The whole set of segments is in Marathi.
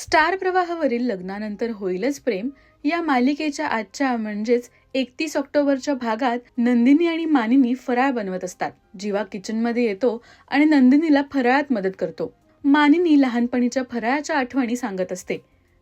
स्टार प्रवाहावरील लग्नानंतर होईलच प्रेम. या मालिकेच्या आजच्या म्हणजेच एकतीस ऑक्टोबरच्या भागात नंदिनी आणि मानिनी फराळ बनवत असतात. जीवा किचनमध्ये येतो आणि नंदिनीला फराळात मदत करतो. मानिनी लहानपणीच्या फराळाच्या आठवणी सांगत असते.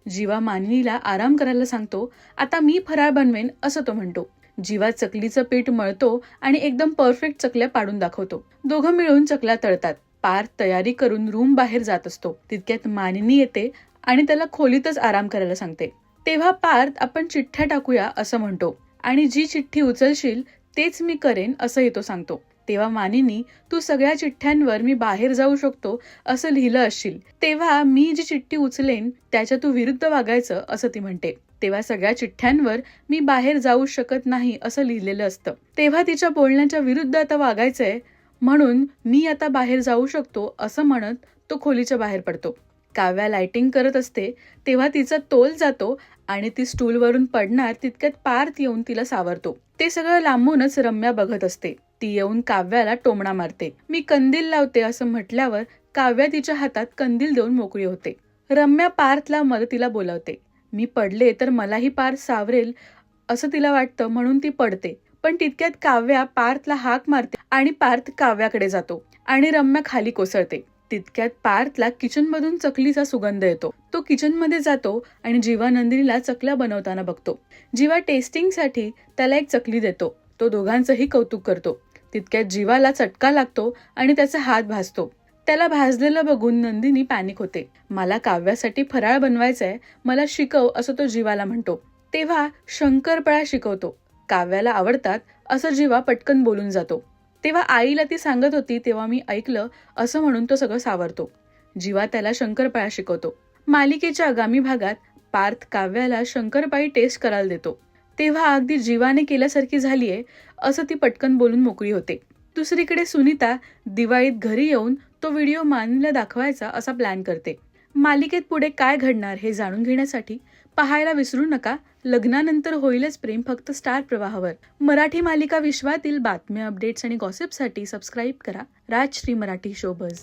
जीवा मानिनीला आराम करायला सांगतो आता मी फराळ बनवेन असं तो म्हणतो. जीवा चकलीचं पीठ मळतो आणि एकदम परफेक्ट चकल्या पाडून दाखवतो. दोघं मिळून चकल्या तळतात. पार तयारी करून रूम बाहेर जात असतो. तितक्यात मानिनी येते आणि त्याला खोलीतच आराम करायला सांगते. तेव्हा पार्थ आपण चिठ्ठ्या टाकूया असं म्हणतो. आणि जी चिठ्ठी उचलशील तेच मी करेन असं येतो सांगतो. तेव्हा मानिनी तू सगळ्या चिठ्ठ्यांवर मी बाहेर जाऊ शकतो असं लिहिलं असशील. तेव्हा मी जी चिठ्ठी उचलेन त्याच्या तू विरुद्ध वागायचं असं ती म्हणते. तेव्हा सगळ्या चिठ्ठ्यांवर मी बाहेर जाऊ शकत नाही असं लिहिलेलं असतं. तेव्हा तिच्या बोलण्याच्या विरुद्ध आता वागायचंय म्हणून मी आता बाहेर जाऊ शकतो असं म्हणत तो खोलीच्या बाहेर पडतो. काव्या लायटिंग करत असते तेव्हा तिचा तोल जातो आणि ती स्टूलवरून पडणार तितक्यात पार्थ येऊन तिला सावरतो. ते सगळं लांबूनच रम्या बघत असते. ती येऊन काव्याला टोमणा मारते. मी कंदील लावते असं म्हटल्यावर काव्या तिच्या हातात कंदील देऊन मोकळी होते. रम्या पार्थला मदतीला बोलावते. मी पडले तर मलाही पार्थ सावरेल असं तिला वाटतं म्हणून ती पडते. पण तितक्यात काव्या पार्थला हाक मारते आणि पार्थ काव्याकडे जातो आणि रम्या खाली कोसळते. तितक्यात पार्थला किचनमधून चकलीचा सुगंध येतो. तो किचनमध्ये जातो आणि जीवा नंदिनीला चकल्या बनवताना बघतो. जीवा टेस्टिंगसाठी त्याला एक चकली देतो. तो दोघांचंही कौतुक करतो. तितक्यात जीवाला चटका लागतो आणि त्याचा हात भासतो. त्याला भाजलेलं बघून नंदिनी पॅनिक होते. मला काव्यासाठी फराळ बनवायचंय मला शिकव असं तो जीवाला म्हणतो. तेव्हा शंकरपळा शिकवतो. काव्याला आवडतात असं जीवा पटकन बोलून जातो. तेव्हा आईला ती सांगत होती तेव्हा मी ऐकलं असं म्हणून तो सगळं सावरतो. जीवा त्याला शंकरपाळा शिकवतो. मालिकेच्या आगामी भागात पार्थ काव्याला शंकरपाळी टेस्ट करायला देतो. तेव्हा अगदी जीवाने केल्यासारखी झालीये असं ती पटकन बोलून मोकळी होते. दुसरीकडे सुनीता दिवाळीत घरी येऊन तो व्हिडिओ मानला दाखवायचा असा प्लॅन करते. मालिकेत पुढे काय घडणार हे जाणून घेण्यासाठी पाहायला विसरू नका. लग्नानंतर होईलच प्रेम फक्त स्टार प्रवाहावर. मराठी मालिका विश्वातील बातम्या अपडेट्स आणि गॉसिपसाठी सबस्क्राईब करा. राजश्री मराठी शोबज.